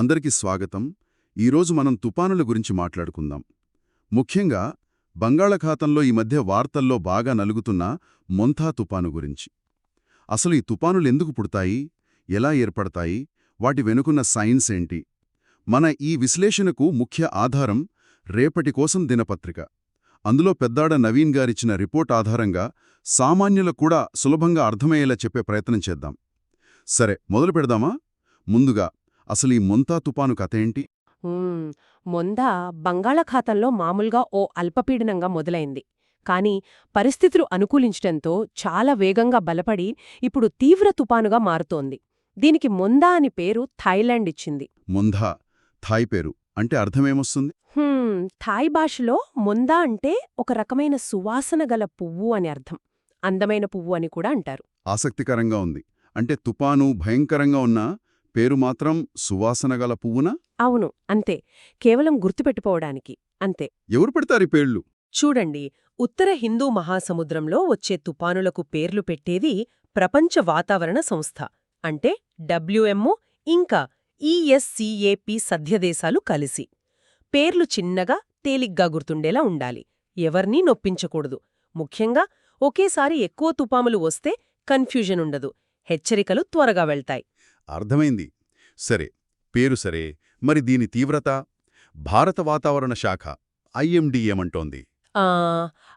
అందరికీ స్వాగతం. ఈరోజు మనం తుపానుల గురించి మాట్లాడుకుందాం. ముఖ్యంగా బంగాళాఖాతంలో ఈ మధ్య వార్తల్లో బాగా నలుగుతున్న మొంథా తుపాను గురించి. అసలు ఈ తుపానులు ఎందుకు పుడతాయి? ఎలా ఏర్పడతాయి? వాటి వెనుకున్న సైన్స్ ఏంటి? మన ఈ విశ్లేషణకు ముఖ్య ఆధారం రేపటి కోసం దినపత్రిక. అందులో పెద్దాడ నవీన్ గారిచ్చిన రిపోర్ట్ ఆధారంగా సామాన్యులకు కూడా సులభంగా అర్థమయ్యేలా చెప్పే ప్రయత్నం చేద్దాం. సరే మొదలు పెడదామా? ముందుగా అసలు ఈ మొంతా తుపాను కథ ఏంటి? ఉమ్, మొంద బంగాళాఖాతంలో మామూలుగా ఓ అల్పపీడనంగా మొదలైంది. కానీ పరిస్థితులు అనుకూలించటంతో చాలా వేగంగా బలపడి ఇప్పుడు తీవ్ర తుపానుగా మారుతోంది. దీనికి మొంద అని పేరు థాయిలాండ్ ఇచ్చింది. ముంధా. థాయ్ పేరు. అంటే అర్థమేమొస్తుంది? థాయ్ భాషలో మొంద అంటే ఒక రకమైన సువాసన గల పువ్వు అని అర్థం. అందమైన పువ్వు అని కూడా అంటారు. ఆసక్తికరంగా ఉంది. అంటే తుపాను భయంకరంగా ఉన్న పేరు మాత్రం సువాసన గల పువ్వునా? అవును అంతే. కేవలం గుర్తుపెట్టుకోవడానికి అంతే. ఎవరు పెడతారు ఈ పేర్లు? చూడండి ఉత్తర హిందూ మహాసముద్రంలో వచ్చే తుపానులకు పేర్లు పెట్టేది ప్రపంచ వాతావరణ సంస్థ. అంటే డబ్ల్యూఎంఓ ఇంకా ఈఎస్సీఏపీ సభ్యదేశాలు కలిసి. పేర్లు చిన్నగా తేలిగ్గా గుర్తుండేలా ఉండాలి. ఎవర్నీ నొప్పించకూడదు. ముఖ్యంగా ఒకేసారి ఎక్కువ తుపాములు వస్తే కన్ఫ్యూజన్ ఉండదు హెచ్చరికలు త్వరగా వెళ్తాయి. అర్థమైంది. సరే పేరు సరే మరి దీని తీవ్రత? భారత వాతావరణ శాఖ ఐఎండి ఏమంటోంది? ఆ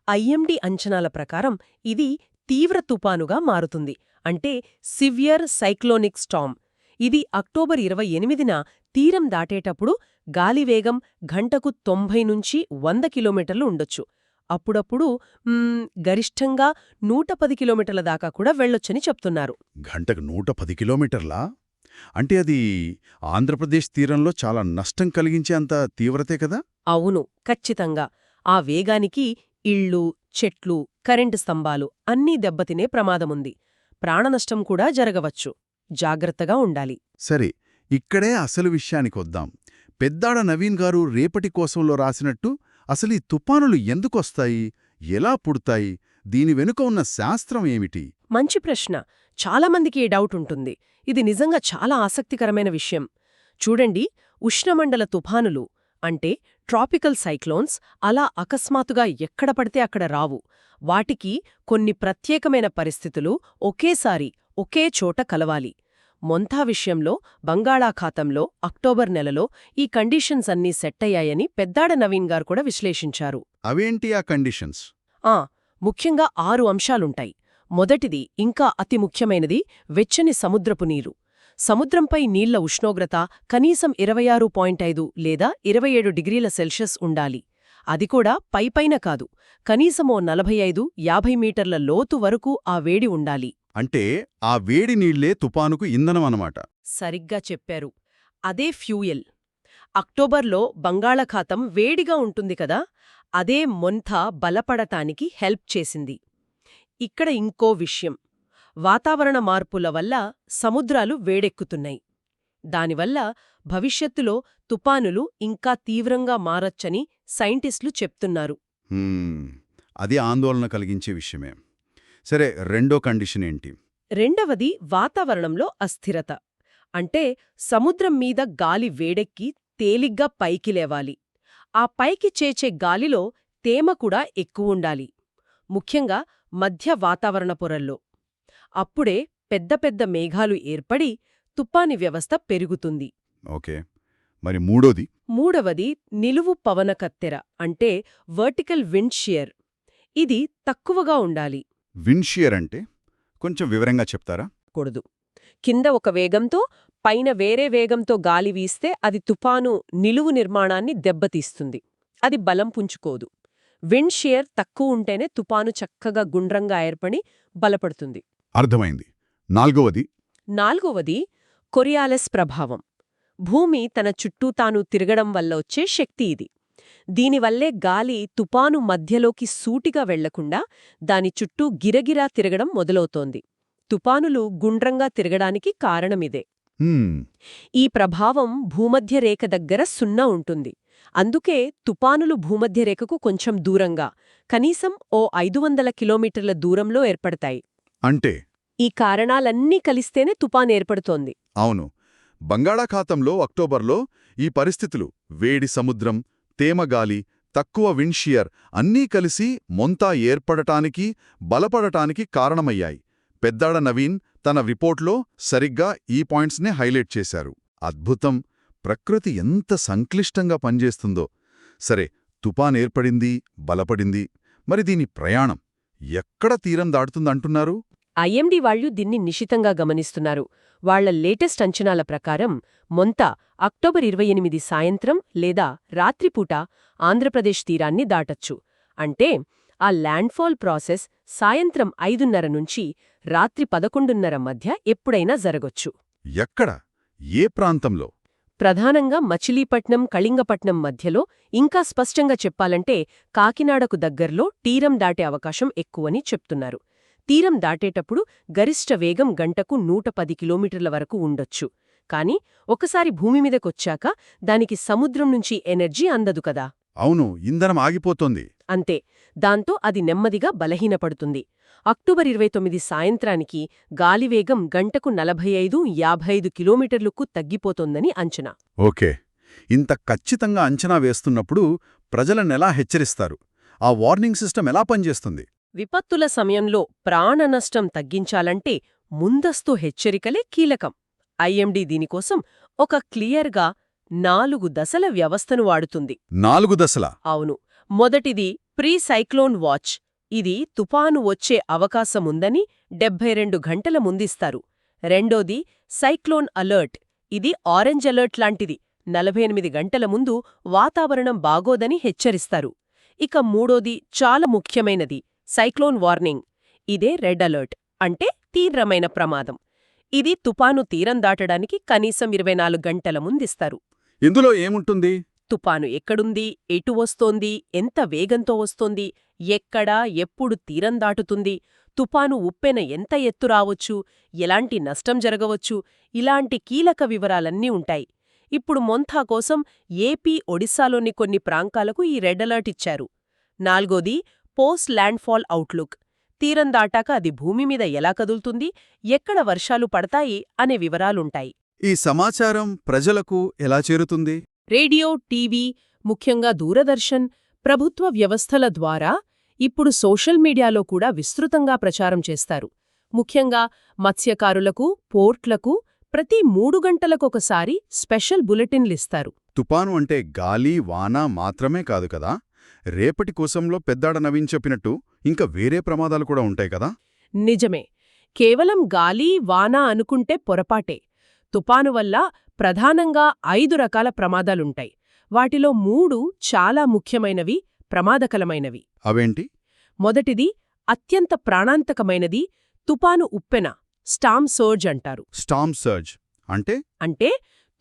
ఐఎండి అంచనాల ప్రకారం ఇది తీవ్ర తుపానుగా మారుతుంది. అంటే సివియర్ సైక్లోనిక్ స్టామ్ ఇది అక్టోబర్ ఇరవై ఎనిమిదిన తీరం దాటేటప్పుడు గాలివేగం గంటకు తొంభై నుంచి వంద కిలోమీటర్లు ఉండొచ్చు. అప్పుడప్పుడు గరిష్టంగా నూట పది కిలోమీటర్ల దాకా కూడా వెళ్ళొచ్చని చెప్తున్నారు. గంటకు నూట పది కిలోమీటర్లా? అంటే అది ఆంధ్రప్రదేశ్ తీరంలో చాలా నష్టం కలిగించే అంత తీవ్రతే కదా? అవును ఖచ్చితంగా. ఆ వేగానికి ఇళ్ళు చెట్లు కరెంటు స్తంభాలు అన్నీ దెబ్బతినే ప్రమాదముంది. ప్రాణనష్టం కూడా జరగవచ్చు. జాగ్రత్తగా ఉండాలి. సరే ఇక్కడే అసలు విషయానికొద్దాం. పెద్దాడ నవీన్ గారు రేపటి కోసంలో రాసినట్టు అసలు ఈ తుపానులు ఎందుకొస్తాయి? ఎలా పుడతాయి? దీని వెనుక ఉన్న శాస్త్రం ఏమిటి? మంచి ప్రశ్న. చాలామందికి ఈ డౌట్ ఉంటుంది. ఇది నిజంగా చాలా ఆసక్తికరమైన విషయం. చూడండి ఉష్ణమండల తుఫానులు అంటే ట్రాపికల్ సైక్లోన్స్ అలా అకస్మాత్తుగా ఎక్కడ పడితే అక్కడ రావు. వాటికి కొన్ని ప్రత్యేకమైన పరిస్థితులు ఒకేసారి ఒకే చోట కలవాలి. మొంతా విషయంలో బంగాళాఖాతంలో అక్టోబర్ నెలలో ఈ కండిషన్స్ అన్నీ సెట్టయ్యాయని పెద్దాడ నవీన్ గారు కూడా విశ్లేషించారు. అవేంటి ఆ కండిషన్స్? ఆ ముఖ్యంగా ఆరు అంశాలుంటాయి. మొదటిది ఇంకా అతి ముఖ్యమైనది వెచ్చని సముద్రపు నీరు. సముద్రంపై నీళ్ళ ఉష్ణోగ్రత కనీసం ఇరవై ఆరు పాయింట్ ఐదు లేదా ఇరవై ఏడు డిగ్రీల సెల్సియస్ ఉండాలి. అది కూడా పైపైన కాదు. కనీసమో నలభై ఐదు యాభై మీటర్ల లోతు వరకు ఆ వేడి ఉండాలి. అంటే ఆ వేడి నీళ్ళే తుపానుకు ఇంధనం అన్నమాట. సరిగ్గా చెప్పారు. అదే ఫ్యూయల్. అక్టోబర్లో బంగాళాఖాతం వేడిగా ఉంటుంది కదా? అదే మొంథ బలపడటానికి హెల్ప్ చేసింది. ఇక్కడ ఇంకో విషయం. వాతావరణ మార్పుల వల్ల సముద్రాలు వేడెక్కుతున్నాయి. దానివల్ల భవిష్యత్తులో తుపానులు ఇంకా తీవ్రంగా మారొచ్చని సైంటిస్టులు చెప్తున్నారు. అది ఆందోళన కలిగించే విషయమే. సరే రెండో కండిషన్ ఏంటి? రెండవది వాతావరణంలో అస్థిరత. అంటే సముద్రం మీద గాలి వేడెక్కి తేలిగ్గా పైకి లేవాలి. ఆ పైకి చేచే గాలిలో తేమ కూడా ఎక్కువుండాలి ముఖ్యంగా మధ్య వాతావరణ పొరల్లో. అప్పుడే పెద్ద పెద్ద మేఘాలు ఏర్పడి తుపాని వ్యవస్థ పెరుగుతుంది. ఓకే. మరి మూడోది? మూడవది నిలువు పవన కత్తెర అంటే వర్టికల్ విండ్ షియర్ ఇది తక్కువగా ఉండాలి. విన్షియర్ అంటే కొంచెం వివరంగా చెప్తారా? కూడదు. కింద ఒక వేగంతో పైన వేరే వేగంతో గాలి వీస్తే అది తుపాను నిలువు నిర్మాణాన్ని దెబ్బతీస్తుంది. అది బలం పుంజుకోదు. విండ్ షియర్ తక్కువ ఉంటేనే తుపాను చక్కగా గుండ్రంగా ఏర్పడి బలపడుతుంది. అర్థమైంది. నాల్గవది? నాల్గవది కొరియాలెస్ ప్రభావం. భూమి తన చుట్టూ తాను తిరగడం వల్ల వచ్చే శక్తి ఇది. దీనివల్లే గాలి తుపాను మధ్యలోకి సూటిగా వెళ్ళకుండా దాని చుట్టూ గిరగిరా తిరగడం మొదలవుతోంది. తుపానులు గుండ్రంగా తిరగడానికి కారణమిదే. ఈ ప్రభావం భూమధ్యరేఖ దగ్గర సున్నా ఉంటుంది. అందుకే తుపానులు భూమధ్యరేఖకు కొంచెం దూరంగా కనీసం ఓ ఐదు వందల కిలోమీటర్ల దూరంలో ఏర్పడతాయి. అంటే? ఈ కారణాలన్నీ కలిస్తేనే తుపాన్ ఏర్పడుతోంది. అవును. బంగాళాఖాతంలో అక్టోబర్లో ఈ పరిస్థితులు వేడి సముద్రం తేమగాలి తక్కువ విండ్షియర్ అన్నీ కలిసి మొంతా ఏర్పడటానికి బలపడటానికి కారణమయ్యాయి. పెద్దాడ నవీన్ తన రిపోర్ట్లో సరిగ్గా ఈ పాయింట్స్నే హైలైట్ చేశారు. అద్భుతం! ప్రకృతి ఎంత సంక్లిష్టంగా పనిచేస్తుందో. సరే తుపాన్ ఏర్పడింది బలపడింది మరి దీని ప్రయాణం ఎక్కడ తీరం దాటుతుందంటున్నారు? ఐఎండీ వాళ్ళు దీన్ని నిశితంగా గమనిస్తున్నారు. వాళ్ళ లేటెస్ట్ అంచనాల ప్రకారం మొంత అక్టోబర్ ఇరవై ఎనిమిది సాయంత్రం లేదా రాత్రిపూట ఆంధ్రప్రదేశ్ తీరాన్ని దాటచ్చు. అంటే ఆ ల్యాండ్ఫాల్ ప్రాసెస్ సాయంత్రం ఐదున్నర నుంచి రాత్రి పదకొండున్నర మధ్య ఎప్పుడైనా జరగొచ్చు. ఎక్కడ? ఏ ప్రాంతంలో? ప్రధానంగా మచిలీపట్నం కళింగపట్నం మధ్యలో ఇంకా స్పష్టంగా చెప్పాలంటే కాకినాడకు దగ్గర్లో తీరం దాటే అవకాశం ఎక్కువని చెప్తున్నారు. తీరం దాటేటప్పుడు గరిష్ట వేగం గంటకు నూట పది కిలోమీటర్ల వరకు ఉండొచ్చు. కాని ఒకసారి భూమి మీదకొచ్చాక దానికి సముద్రం నుంచి ఎనర్జీ అందదు కదా. అవును ఇంధనం ఆగిపోతోంది. అంతే దాంతో అది నెమ్మదిగా బలహీనపడుతుంది. అక్టోబర్ ఇరవై తొమ్మిది సాయంత్రానికి గాలివేగం గంటకు నలభై ఐదు యాభై ఐదు కిలోమీటర్లకు తగ్గిపోతోందని అంచనా. ఓకే ఇంత ఖచ్చితంగా అంచనా వేస్తున్నప్పుడు ప్రజలనెలా హెచ్చరిస్తారు? ఆ వార్నింగ్ సిస్టమ్ ఎలా పనిచేస్తుంది? విపత్తుల సమయంలో ప్రాణనష్టం తగ్గించాలంటే ముందస్తు హెచ్చరికలే కీలకం. ఐఎండీ దీనికోసం ఒక క్లియర్గా నాలుగు దశల వ్యవస్థను వాడుతుంది. నాలుగు దశల? అవును. మొదటిది ప్రీ సైక్లోన్ వాచ్. ఇది తుపాను వచ్చే అవకాశముందని డెబ్బై రెండు గంటల ముందిస్తారు. రెండోది సైక్లోన్ అలర్ట్. ఇది ఆరెంజ్ అలర్ట్ లాంటిది. నలభై ఎనిమిది గంటల ముందు వాతావరణం బాగోదని హెచ్చరిస్తారు. ఇక మూడోది చాలా ముఖ్యమైనది. Cyclone warning. ఇదే రెడ్ అలర్ట్. అంటే తీవ్రమైన ప్రమాదం. ఇది తుపాను తీరం దాటడానికి కనీసం ఇరవై నాలుగు గంటల ముందిస్తారు. ఇందులో ఏముంటుంది? తుపాను ఎక్కడుంది? ఎటు వస్తోంది? ఎంత వేగంతో వస్తోంది? ఎక్కడా? ఎప్పుడు తీరం దాటుతుంది? తుపాను ఉప్పెన ఎంత ఎత్తు రావొచ్చు? ఎలాంటి నష్టం జరగవచ్చు? ఇలాంటి కీలక వివరాలన్నీ ఉంటాయి. ఇప్పుడు మొంథా కోసం ఏపీ ఒడిశాలోని కొన్ని ప్రాంతాలకు ఈ రెడ్ అలర్ట్ ఇచ్చారు. నాల్గోది పోస్ట్ ల్యాండ్ఫాల్ అవుట్లుక్. తీరం దాటాక అది భూమి మీద ఎలా కదులుతుంది ఎక్కడ వర్షాలు పడతాయి అనే వివరాలుంటాయి. ఈ సమాచారం ప్రజలకు ఎలా చేరుతుంది? రేడియో టీవీ ముఖ్యంగా దూరదర్శన్ ప్రభుత్వ వ్యవస్థల ద్వారా ఇప్పుడు సోషల్ మీడియాలో కూడా విస్తృతంగా ప్రచారం చేస్తారు. ముఖ్యంగా మత్స్యకారులకు పోర్ట్లకు ప్రతి మూడు గంటలకొకసారి స్పెషల్ బులెటిన్లిస్తారు తుపాను అంటే గాలి వాన మాత్రమే కాదు కదా? రేపటి కోసంలో పెద్దాడ నవీన్ చెప్పినట్టు ఇంకా వేరే ప్రమాదాలు కూడా ఉంటాయి కదా? నిజమే. కేవలం గాలి వాన అనుకుంటే పొరపాటే. తుపాను వల్ల ప్రధానంగా ఐదు రకాల ప్రమాదాలుంటాయి. వాటిలో మూడు చాలా ముఖ్యమైనవి ప్రమాదకలమైనవి అవేంటి? మొదటిది అత్యంత ప్రాణాంతకమైనది తుపాను ఉప్పెన స్టామ్ సోర్జ్ అంటారు. Storm surge. అంటే? అంటే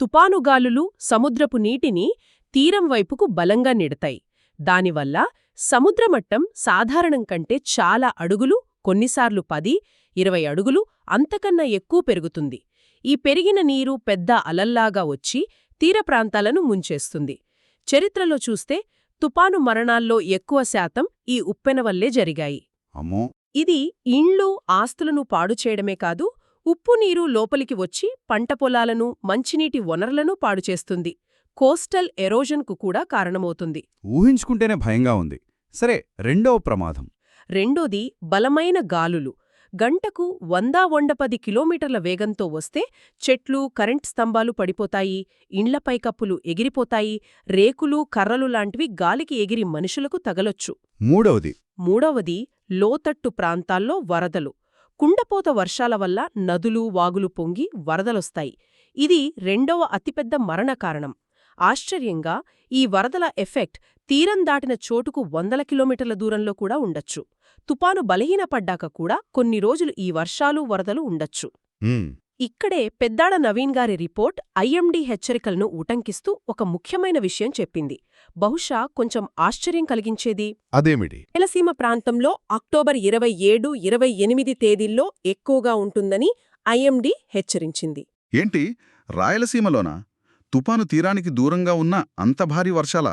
తుపాను గాలులు సముద్రపు నీటిని తీరం వైపుకు బలంగా నెడతాయి. దానివల్ల సముద్రమట్టం సాధారణం కంటే చాలా అడుగులు కొన్నిసార్లు పది ఇరవై అడుగులు అంతకన్నా ఎక్కువ పెరుగుతుంది. ఈ పెరిగిన నీరు పెద్ద అలల్లాగా వచ్చి తీర ప్రాంతాలను ముంచేస్తుంది. చరిత్రలో చూస్తే తుపాను మరణాల్లో ఎక్కువ శాతం ఈ ఉప్పెన వల్లే జరిగాయి. ఇది ఇండ్లు ఆస్తులను పాడు చేయడమే కాదు ఉప్పు నీరు లోపలికి వచ్చి పంట పొలాలను మంచినీటి వనరులను పాడుచేస్తుంది కోస్టల్ ఎరోజన్కు కూడా కారణమవుతుంది. ఊహించుకుంటేనే భయంగా ఉంది. సరే రెండవ ప్రమాదం. రెండోది బలమైన గాలులు. గంటకు వందా వండపది కిలోమీటర్ల వేగంతో వస్తే చెట్లు కరెంట్ స్తంభాలు పడిపోతాయి ఇండ్ల పైకప్పులు ఎగిరిపోతాయి రేకులు కర్రలు లాంటివి గాలికి ఎగిరి మనుషులకు తగలొచ్చు. మూడవది. మూడవది లోతట్టు ప్రాంతాల్లో వరదలు. కుండపోత వర్షాల వల్ల నదులు వాగులు పొంగి వరదలొస్తాయి. ఇది రెండవ అతిపెద్ద మరణ కారణం. ఆశ్చర్యంగా ఈ వరదల ఎఫెక్ట్ తీరం దాటిన చోటుకు వందల కిలోమీటర్ల దూరంలో కూడా ఉండొచ్చు. తుపాను బలహీనపడ్డాక కూడా కొన్ని రోజులు ఈ వర్షాలు వరదలు ఉండొచ్చు. ఇక్కడే పెద్దాడ నవీన్ గారి రిపోర్ట్ ఐఎండీ హెచ్చరికలను ఉటంకిస్తూ ఒక ముఖ్యమైన విషయం చెప్పింది. బహుశా కొంచెం ఆశ్చర్యం కలిగించేది? అదేమిటి? రాయలసీమ ప్రాంతంలో అక్టోబర్ ఇరవై ఏడు ఇరవై ఎనిమిది తేదీల్లో ఎక్కువగా ఉంటుందని ఐఎండీ హెచ్చరించింది. ఏంటి? రాయలసీమలోనా? తుపాను తీరానికి దూరంగా ఉన్న అంత భారీ వర్షాల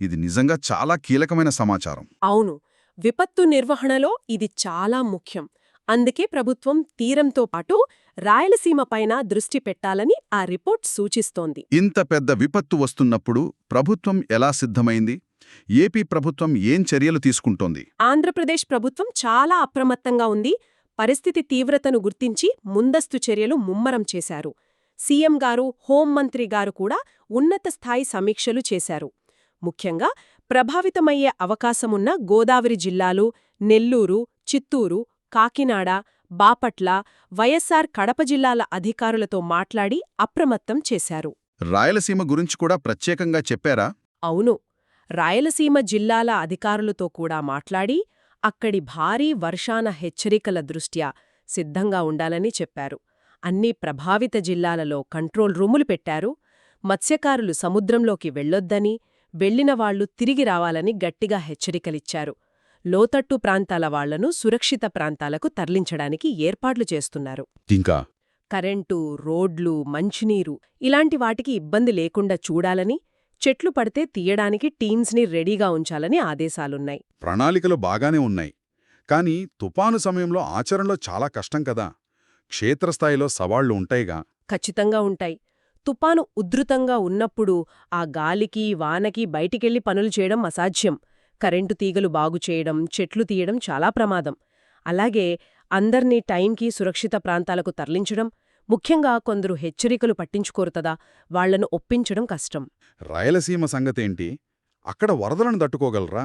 ఇది నిజంగా చాలా కీలకమైన సమాచారం. అవును విపత్తు నిర్వహణలో ఇది చాలా ముఖ్యం. అందుకే ప్రభుత్వం తీరంతో పాటు రాయలసీమ పైన దృష్టి పెట్టాలని ఆ రిపోర్ట్ సూచిస్తోంది. ఇంత పెద్ద విపత్తు వస్తున్నప్పుడు ప్రభుత్వం ఎలా సిద్ధమైంది? ఏపీ ప్రభుత్వం ఏం చర్యలు తీసుకుంటోంది? ఆంధ్రప్రదేశ్ ప్రభుత్వం చాలా అప్రమత్తంగా ఉంది. పరిస్థితి తీవ్రతను గుర్తించి ముందస్తు చర్యలు ముమ్మరం చేశారు. సీఎం గారు హోంమంత్రి గారు కూడా ఉన్నత స్థాయి సమీక్షలు చేశారు. ముఖ్యంగా ప్రభావితమయ్యే అవకాశమున్న గోదావరి జిల్లాలు నెల్లూరు చిత్తూరు కాకినాడ బాపట్ల వైఎస్సార్ కడప జిల్లాల అధికారులతో మాట్లాడి అప్రమత్తం చేశారు. రాయలసీమ గురించి కూడా ప్రత్యేకంగా చెప్పారా? అవును. రాయలసీమ జిల్లాల అధికారులతో కూడా మాట్లాడి అక్కడి భారీ వర్షాన హెచ్చరికల దృష్ట్యా సిద్ధంగా ఉండాలని చెప్పారు. అన్ని ప్రభావిత జిల్లాలలో కంట్రోల్ రూములు పెట్టారు. మత్స్యకారులు సముద్రంలోకి వెళ్ళొద్దని వెళ్ళిన వాళ్ళు తిరిగి రావాలని గట్టిగా హెచ్చరికలిచ్చారు. లోతట్టు ప్రాంతాల వాళ్ళను సురక్షిత ప్రాంతాలకు తరలించడానికి ఏర్పాట్లు చేస్తున్నారు. ఇంకా? కరెంటు రోడ్లు మంచినీరు ఇలాంటి వాటికి ఇబ్బంది లేకుండా చూడాలని చెట్లు పడితే తీయడానికి టీమ్స్ని రెడీగా ఉంచాలని ఆదేశాలున్నాయి. ప్రణాళికలు బాగానే ఉన్నాయి. కానీ తుపాను సమయంలో ఆచరణలో చాలా కష్టం కదా. క్షేత్రస్థాయిలో సవాళ్ళు ఉంటాయిగా. ఖచ్చితంగా ఉంటాయి. తుపాను ఉధృతంగా ఉన్నప్పుడు ఆ గాలికి వానకి బయటికెళ్ళి పనులు చేయడం అసాధ్యం. కరెంటు తీగలు బాగుచేయడం చెట్లు తీయడం చాలా ప్రమాదం. అలాగే అందర్నీ టైంకి సురక్షిత ప్రాంతాలకు తరలించడం ముఖ్యంగా కొందరు హెచ్చరికలు పట్టించుకోరుతదా వాళ్ళను ఒప్పించడం కష్టం. రాయలసీమ సంగతేంటి? అక్కడ వరదలను తట్టుకోగలరా?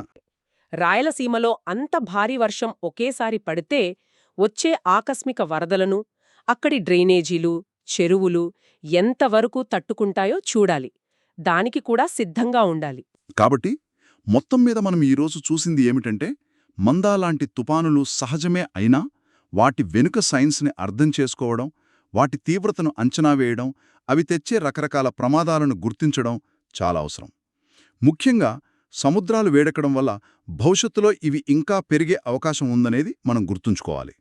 రాయలసీమలో అంత భారీ వర్షం ఒకేసారి పడితే వచ్చే ఆకస్మిక వరదలను అక్కడి డ్రైనేజీలు చెరువులు ఎంతవరకు తట్టుకుంటాయో చూడాలి. దానికి కూడా సిద్ధంగా ఉండాలి. కాబట్టి మొత్తం మీద మనం ఈరోజు చూసింది ఏమిటంటే మందా లాంటి తుపానులు సహజమే అయినా వాటి వెనుక సైన్స్ని అర్థం చేసుకోవడం వాటి తీవ్రతను అంచనా వేయడం అవి తెచ్చే రకరకాల ప్రమాదాలను గుర్తించడం చాలా అవసరం. ముఖ్యంగా సముద్రాలు వేడెక్కడం వల్ల భవిష్యత్తులో ఇవి ఇంకా పెరిగే అవకాశం ఉందనేది మనం గుర్తుంచుకోవాలి.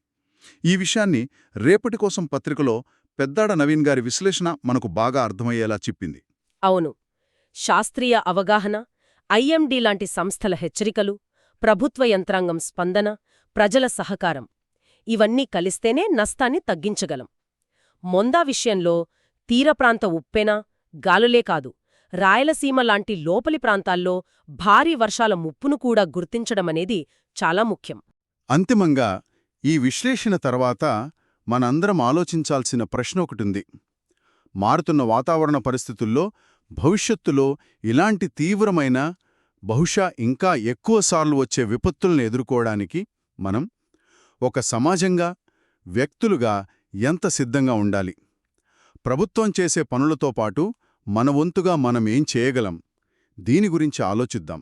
ఈ విషయాన్ని రేపటి కోసం పత్రికలో పెద్దాడ నవీన్ గారి విశ్లేషణ మనకు బాగా అర్థమయ్యేలా చెప్పింది. అవును. శాస్త్రీయ అవగాహన ఐఎండి లాంటి సంస్థల హెచ్చరికలు ప్రభుత్వ యంత్రాంగం స్పందన ప్రజల సహకారం ఇవన్నీ కలిస్తేనే నష్టాన్ని తగ్గించగలం. మొందా విషయంలో తీరప్రాంత ఉప్పెన? గాలులే కాదు. రాయలసీమ లాంటి లోపలి ప్రాంతాల్లో భారీ వర్షాల ముప్పును కూడా గుర్తించడమనేది చాలా ముఖ్యం. అంతిమంగా ఈ విశ్లేషణ తర్వాత మనందరం ఆలోచించాల్సిన ప్రశ్న ఒకటుంది. మారుతున్న వాతావరణ పరిస్థితుల్లో భవిష్యత్తులో ఇలాంటి తీవ్రమైన బహుశా ఇంకా ఎక్కువసార్లు వచ్చే విపత్తులను ఎదుర్కోవడానికి మనం ఒక సమాజంగా వ్యక్తులుగా ఎంత సిద్ధంగా ఉండాలి? ప్రభుత్వం చేసే పనులతో పాటు మన వంతుగా ఏం చేయగలం? దీని గురించి ఆలోచిద్దాం.